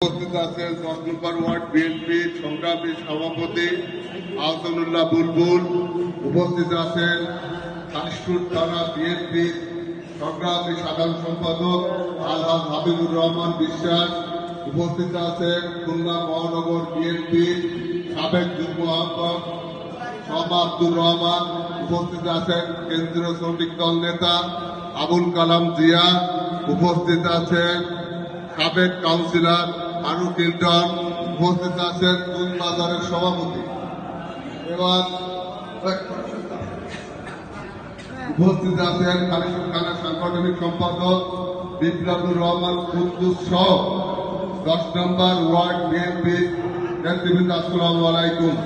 উপস্থিত আছেন দশ নম্বর ওয়ার্ড বিএনপি সংগ্রামী সভাপতি আহসানুল্লাহ বুলবুল উপস্থিত আছেন খালিশপুর থানা বিএনপি সংগ্রামী সাধারণ সম্পাদক আলহাজ হাবিবুর রহমান বিশ্বাস উপস্থিত আছেন খুলনা মহানগর বিএনপি সাবেক যুগ্ম আহ্বায়ক শমা আব্দুর রহমান উপস্থিত আছেন কেন্দ্রীয় শ্রমিক দল নেতা আবুল কালাম জিয়া উপস্থিত আছেন সাবেক কাউন্সিলর আরু কিল্টন উপস্থিত আছেন দুই বাজারের সভাপতি। এবং উপস্থিত আছেন খালিদুল খানের সাংগঠনিক সম্পাদক বিপ্লবুর রহমান কুদ্দুস সহ দশ নম্বর ওয়ার্ড বিএনপি নেতৃবৃন্দ, আসসালামু আলাইকুম।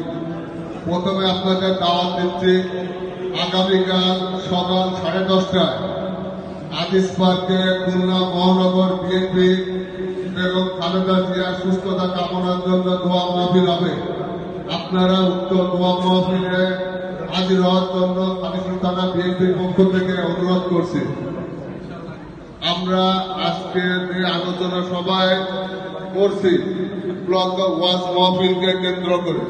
প্রথমে আপনাদের দাওয়াত দিচ্ছি, আগামীকাল সকাল সাড়ে দশটায় আদিস পার্কে খুলনা মহানগর বিএনপি বেগম খালেদা জিয়ার সুস্থতা কামনার জন্য দোয়া মাহফিল হবে। আপনারা উক্ত দোয়া মাহফিলে হাজির হওয়ার জন্য খালিদুল থানা বিএনপির পক্ষ থেকে অনুরোধ করছি। আমরা আজকে যে আলোচনা সভায় করছি, ব্লক ওয়াজ মাহফিলকে কেন্দ্র করে।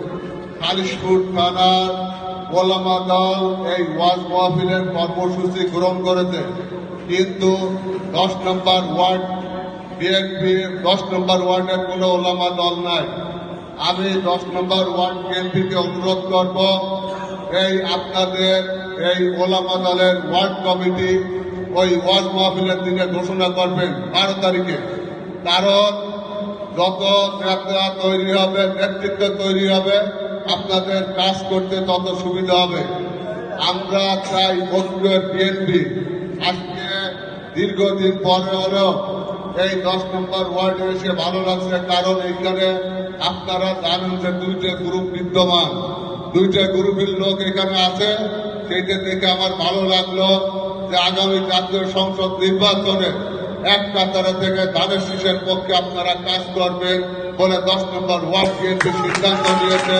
খালিশপুর থানার ওলামা দল এই ওয়াজ মাহফিলের কর্মসূচি গ্রহণ করেছে। কিন্তু দশ নম্বর ওয়ার্ড বিএনপি দশ নম্বর ওয়ার্ডের কোনো ওলামা দল নাই। আমি দশ নম্বর ওয়ার্ড বিএনপিকে অনুরোধ করব, এই আপনাদের এই ওলামা দলের ওয়ার্ড কমিটি ওই ওয়ার্ড মাহফিলের দিনে ঘোষণা করবেন বারো তারিখে। কারণ যত নেতা তৈরি হবে, নেতৃত্ব তৈরি হবে, আপনাদের কাজ করতে তত সুবিধা হবে। আমরা চাই ঐক্যের বিএনপি। আজকে দীর্ঘদিন পরে হলেও এই দশ নম্বর ওয়ার্ডে এসে ভালো লাগছে, কারণ এইখানে আপনারা জানেন যে দুইটা গ্রুপ বিদ্যমান। দুইটা গ্রুপের লোক এখানে আছে, সেইটা দেখে আমার ভালো লাগল যে আগামী জাতীয় সংসদ নির্বাচনে এক কাতারে থেকে ধানের শীষের পক্ষে আপনারা কাজ করবেন বলে দশ নম্বর ওয়ার্ড বিএনপি সিদ্ধান্ত নিয়েছে।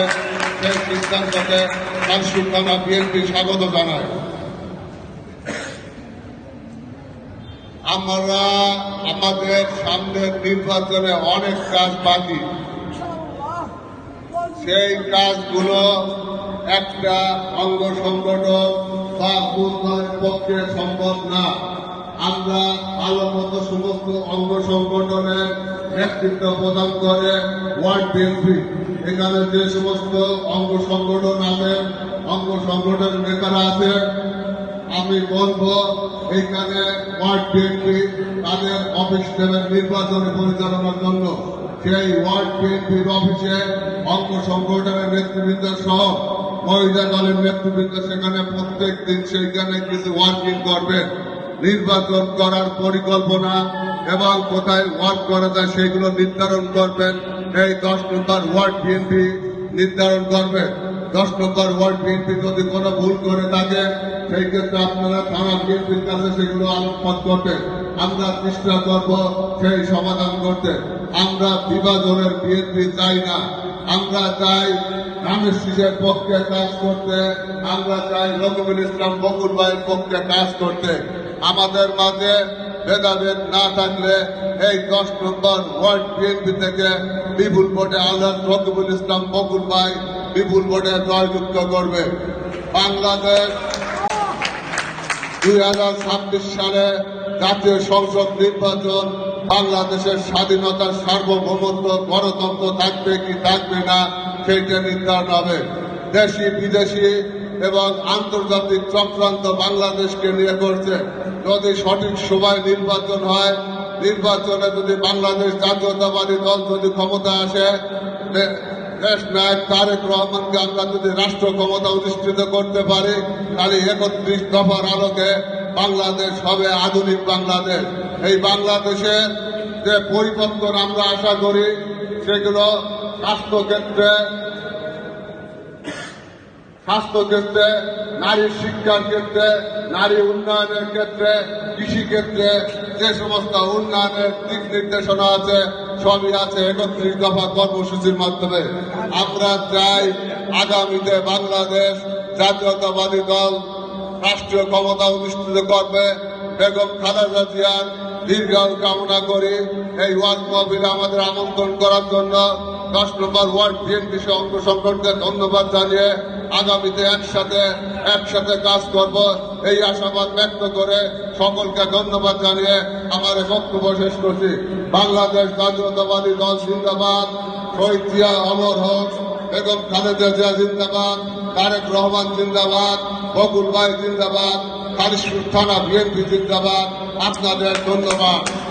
সেই সিদ্ধান্তকে কালসুর থানা বিএনপি স্বাগত জানায়। আমরা আমাদের সামনের নির্বাচনে অনেক কাজ বাকি। সেই কাজগুলো একটা অঙ্গ সংগঠন বা পক্ষে সম্ভব না। আমরা ভালো মতো সমস্ত অঙ্গ সংগঠনের নেতৃত্ব প্রদান করে ওয়ার্ড বিএনপি। এখানে যে সমস্ত অঙ্গ সংগঠন আছে, অঙ্গ সংগঠনের নেতারা আছে আমি বলব, এখানে ওয়ার্ড বিএনপি তাদের অফিস দেবেন নির্বাচনে পরিচালনার জন্য সেই ওয়ার্ড বিএনপির অফিসে অঙ্গ সংগঠনের নেতৃবৃন্দ সহ মহিলা দলের নেতৃবৃন্দ সেখানে প্রত্যেক দিন সেইখানে কিছু ওয়ার্কিং করবেন নির্বাচন করার পরিকল্পনা এবং কোথায় ওয়ার্ক করা যায় সেগুলো নির্ধারণ করবেন। এই দশ নম্বর ওয়ার্ড বিএনপি নির্ধারণ করবে। দশ নম্বর ওয়ার্ড বিএনপি যদি কোনো ভুল করে থাকে সেই ক্ষেত্রে আপনারা থানা বিএনপির কাছে সেগুলো আলোকপাত করবেন আমরা চেষ্টা করব সেই সমাধান করতে। আমরা বিভাজনের বিএনপি চাই না। আমরা চাই রামেশ শীষের পক্ষে কাজ করতে, আমরা চাই রকমুল ইসলাম বকুল ভাইয়ের পক্ষে কাজ করতে। আমাদের মাঝে ভেদাভেদ না থাকলে এই দশ নম্বর ওয়ার্ড বিএনপি থেকে বিপুল ভোটে আল্লাহ রকিবুল ইসলাম বকুল ভাই বিপুল ভোটে জয়যুক্ত করবে। বাংলাদেশ দুই হাজার ছাব্বিশ সালে জাতীয় সংসদ নির্বাচন বাংলাদেশের স্বাধীনতার সার্বভৌমত্ব, গণতন্ত্র থাকবে কি থাকবে না, সেইটা নির্ধারণ হবে। দেশি, বিদেশি এবং আন্তর্জাতিক চক্রান্ত বাংলাদেশকে নিয়ে করছে। যদি সঠিক সময় নির্বাচন হয়, নির্বাচনে যদি বাংলাদেশ জাতীয়তাবাদী দল যদি ক্ষমতা আসে দেশ নায়ক তারেক রহমানকে আমরা যদি রাষ্ট্র ক্ষমতা অধিষ্ঠিত করতে পারি, তাহলে একত্রিশ দফার আলোকে বাংলাদেশ হবে আধুনিক বাংলাদেশ। এই বাংলাদেশের যে পরিবর্তন আমরা আশা করি, সেগুলো স্বাস্থ্যক্ষেত্রে স্বাস্থ্যক্ষেত্রে, নারী শিক্ষার ক্ষেত্রে, নারী উন্নয়নের ক্ষেত্রে কৃষি ক্ষেত্রে যে সমস্ত উন্নয়নের দিক নির্দেশনা আছে, সবই আছে একত্রিশ দফা কর্মসূচির মাধ্যমে। আমরা চাই আগামীতে বাংলাদেশ জাতীয়তাবাদী দল রাষ্ট্রীয় ক্ষমতা অনুষ্ঠিত করবে। বেগম খালেদা জিয়ার দীর্ঘায়ু কামনা করি এই ওয়ার্ড মহবিলে আমাদের আমন্ত্রণ করার জন্য। দশ নম্বর ওয়ার্ড বিএনপি অঙ্গ সংগঠনকে ধন্যবাদ জানিয়ে আগামীতে একসাথে একসাথে কাজ করব। এই আশাবাদ ব্যক্ত করে সকলকে ধন্যবাদ জানিয়ে আমার বক্তব্য শেষ করছি। বাংলাদেশ জাতীয়তাবাদী দল জিন্দাবাদ। শহীদ জিয়া, অমর হোক, বেগম খালেদা জিয়া জিন্দাবাদ। তারেক রহমান জিন্দাবাদ। বকুল ভাই জিন্দাবাদ। কালিশপুর থানা বিএনপি জিন্দাবাদ। আপনাদের ধন্যবাদ।